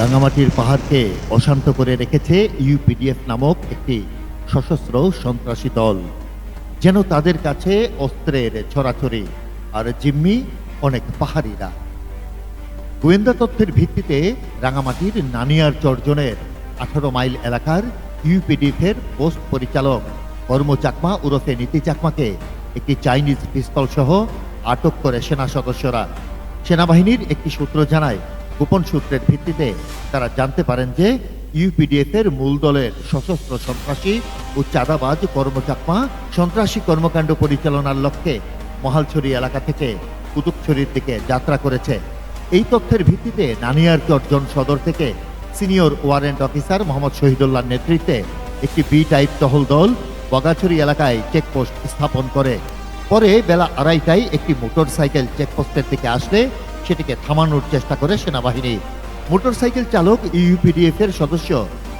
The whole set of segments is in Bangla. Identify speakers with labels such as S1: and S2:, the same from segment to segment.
S1: রাঙামাটির পাহাড়কে অশান্ত করে রেখেছে ইউপিডিএফ নামক একটি সশস্ত্র সন্ত্রাসী দল। যেন তাদের কাছে অস্ত্রের ছড়াছড়ি আর জিম্মি অনেক পাহাড়িরা। গোয়েন্দা তথ্যের ভিত্তিতে রাঙামাটির নানিয়ার চর্জনের আঠারো মাইল এলাকার ইউপিডিএফের পোস্ট পরিচালক কর্ম চাকমা ওরফে নীতি চাকমাকে একটি চাইনিজ পিস্তল সহ আটক করে সেনা সদস্যরা। সেনাবাহিনীর একটি সূত্র জানায় গোপন সূত্রের ভিত্তিতে তারা জানতে পারেন যে ইউপিডিএফ এর মূল দলের সশস্ত্র সন্ত্রাসী ও চাঁদাবাজ কর্মচাকমা সন্ত্রাসী কর্মকাণ্ড পরিচালনার লক্ষ্যে মহালছড়ি এলাকা থেকে কুতুবছড়ির দিকে যাত্রা করেছে। এই তথ্যের ভিত্তিতে নানিয়ার চর্জন সদর থেকে সিনিয়র ওয়ারেন্ট অফিসার মোহাম্মদ শহীদুল্লাহর নেতৃত্বে একটি বি টাইপ টহল দল বগাছড়ি এলাকায় চেকপোস্ট স্থাপন করে। পরে বেলা আড়াইটায় একটি মোটরসাইকেল চেকপোস্টের দিকে আসলে সেটিকে থামানোর চেষ্টা করে সেনাবাহিনী। মোটরসাইকেল চালক ইউপিডিএফ এর সদস্য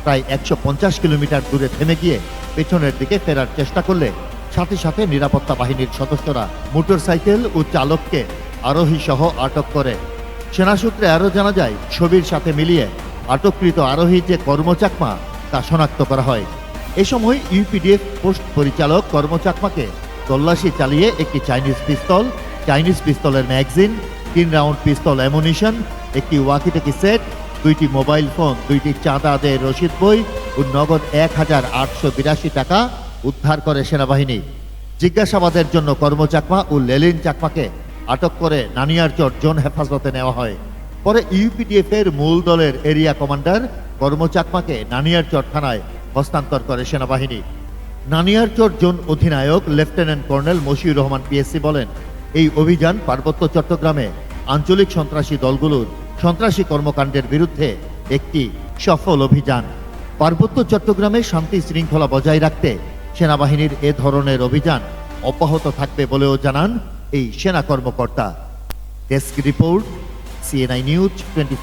S1: প্রায় একশো পঞ্চাশ কিলোমিটার দূরে থেমে গিয়ে পেছনের দিকে ফেরার চেষ্টা করলে সাথে সাথে নিরাপত্তা বাহিনীর সদস্যরা মোটরসাইকেল ও চালককে আরোহী সহ আটক করে। সেনা সূত্রে আরও জানা যায়, ছবির সাথে মিলিয়ে আটককৃত আরোহী যে কর্মচাকমা, তা শনাক্ত করা হয়। এ সময় ইউপিডিএফ পোস্ট পরিচালক কর্মচাকমাকে তল্লাশি চালিয়ে একটি চাইনিজ পিস্তল, চাইনিজ পিস্তলের ম্যাগজিন তিন রাউন্ড পিস্তল অ্যামুনিশন, একটি ওয়াকিটকি সেট, দুইটি মোবাইল ফোন, দুইটি চাঁদা আদায় রসিদ বই ও নগদ এক হাজার আটশো বিরাশি টাকা উদ্ধার করে সেনাবাহিনী। জিজ্ঞাসাবাদের জন্য কর্মচাকমা ও লেলিন চাকমাকে আটক করে নানিয়ারচর জোন হেফাজতে নেওয়া হয়। পরে ইউপিডিএফ এর মূল দলের এরিয়া কমান্ডার কর্মচাকমাকে নানিয়ারচর থানায় হস্তান্তর করে সেনাবাহিনী। নানিয়ারচর জোন অধিনায়ক lieutenant colonel Mashiur Rahman PSC বলেন এই অভিযান পার্বত্য চট্টগ্রামে আঞ্চলিক সন্ত্রাসী দলগুলোর সন্ত্রাসী কর্মকাণ্ডের বিরুদ্ধে একটি সফল অভিযান। পার্বত্য চট্টগ্রামে শান্তি শৃঙ্খলা বজায় রাখতে সেনাবাহিনীর এ ধরনের অভিযান অব্যাহত থাকবে বলেও জানান এই সেনা কর্মকর্তা। Desk report CNI news twenty